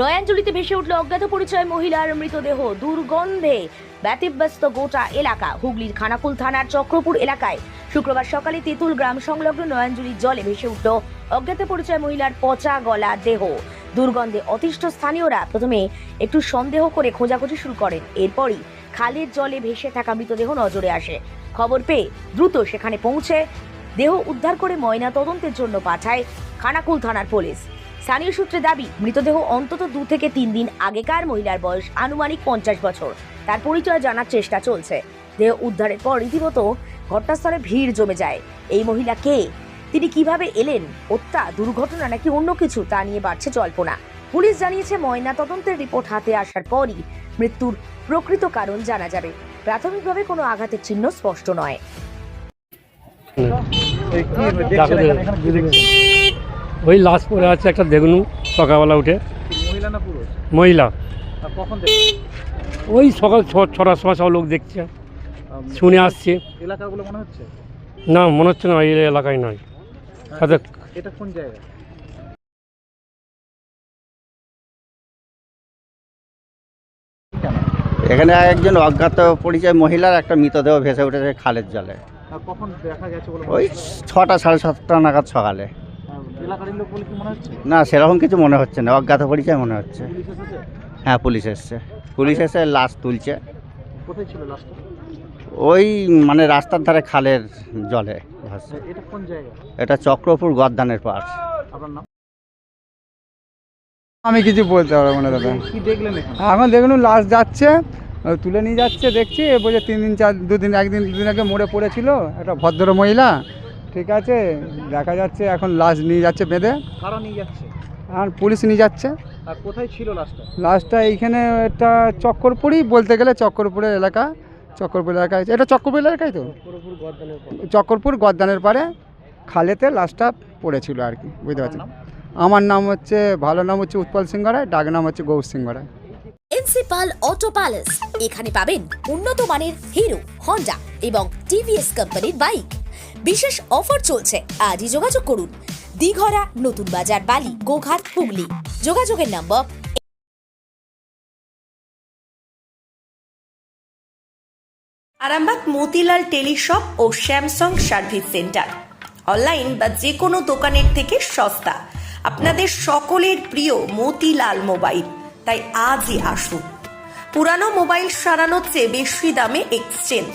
নয়াঞ্জলিতে ভেসে উঠল অজ্ঞাত পরিচয় মহিলার মৃতদেহ। দুর্গন্ধে ব্যতিব্যস্ত গোটা এলাকা। হুগলির খানাকুল থানার চক্রপুর এলাকায় শুক্রবার সকালে তেঁতুল গ্রাম সংলগ্ন নয়াঞ্জলির জলে ভেসে উঠল অজ্ঞাত পরিচয় মহিলার পচা গলা দেহ। দুর্গন্ধে অতিষ্ঠ স্থানীয়রা প্রথমে একটু সন্দেহ করে খোঁজাখুঁজি শুরু করেন। এরপরই খালের জলে ভেসে থাকা মৃতদেহ নজরে আসে। খবর পেয়ে দ্রুত সেখানে পৌঁছে দেহ উদ্ধার করে ময়না তদন্তের জন্য পাঠায় খানাকুল থানার পুলিশ। স্থানীয় সূত্রে দাবি মৃতদেহ অন্তত দু থেকে তিন দিন আগেকার মহিলার বয়স আনুমানিক পঞ্চাশ বছর। তার পরিচয় জানার চেষ্টা চলছে। দেহ উদ্ধারের পর রীতিমতো ঘটনাস্থলে ভিড় জমে যায়। এই মহিলা কে? তিনি কীভাবে এলেন? হত্যা দুর্ঘটনা নাকি অন্য কিছু? তা নিয়ে বাড়ছে জল্পনা। পুলিশ জানিয়েছে ময়না তদন্তের রিপোর্ট হাতে আসার পরই মৃত্যুর প্রকৃত কারণ জানা যাবে। প্রাথমিকভাবে কোনো আঘাতের চিহ্ন স্পষ্ট নয়। ওই লাশ পড়ে আছে একটা দেখুন সকালবেলা উঠে। মহিলা না পুরুষ? মহিলা। কখন ওই সকাল ছ- ছটার সময় সব লোক দেখছে শুনে আসছে। এলাকাগুলো মনে হচ্ছে? না মনে হচ্ছে না এই এলাকায় নয়। তাদের এটা কোন জায়গা? এখানে একজন অজ্ঞাত পরিচয় মহিলার একটা মৃতদেহ ভেসে উঠেছে খালের জলে। আর কখন দেখা গেছে বলে ওই ছটা সাড়ে সাতটা নাগাদ সকালে। না সেরকম কিছু মনে হচ্ছে না। অজ্ঞাত পরিচয় মনে হচ্ছে। হ্যাঁ পুলিশ এসছে। পুলিশ এসে লাশ তুলছে। কোথায় ছিল লাস্টটা ওই মানে রাস্তার ধারে খালের জলে এটা কোন জায়গা? এটা চক্রপুর গদ্দানের পাশ আমি কিছু বলতে পারব না দাদা। এখন? দেখুন লাশ যাচ্ছে তুলে নিয়ে যাচ্ছে দেখছি এ বলছে তিন দিন চার দুদিন একদিন দুদিন আগে মরে পড়েছিল একটা ভদ্র মহিলা। ঠিক আছে দেখা যাচ্ছে এখন লাশ নিয়ে যাচ্ছে বেঁধে। কারা নিয়ে যাচ্ছে? আর পুলিশ নিয়ে যাচ্ছে। আর কোথায় ছিল লাস্টটা লাশটা এইখানে একটা চক্করপুরই বলতে গেলে চক্করপুরের এলাকা। চক্করপুর এলাকায় এটা চক্করপুর এলাকায় তো? চক্করপুর গদ্দানের পারে খালেতে লাশটা পড়েছিল আর কি বুঝতে পারছেন? আমার নাম হচ্ছে ভালো নাম হচ্ছে উৎপল সিং গড়াই ডাক নাম হচ্ছে Gour Singh Garai principal auto palace. এখানে পাবেন উন্নত মানের হিরো হন্ডা এবং টিভিএস কোম্পানির বাইক। বিশেষ অফার চলছে। আজই যোগাযোগ করুন। দিঘরা, নতুন বাজার, বালি, গোঘাট, হুগলি। যোগাযোগের নম্বর আরামবাগ, মতিলাল টেলিশপ ও স্যামসাং সার্ভিস সেন্টার। অনলাইন বা যে কোনো দোকানের থেকে সস্তা। আপনাদের সকলের প্রিয় মতিলাল মোবাইল। তাই আজই আসুন। পুরানো মোবাইল সারানোর চেয়ে বেশি দামে এক্সচেঞ্জ।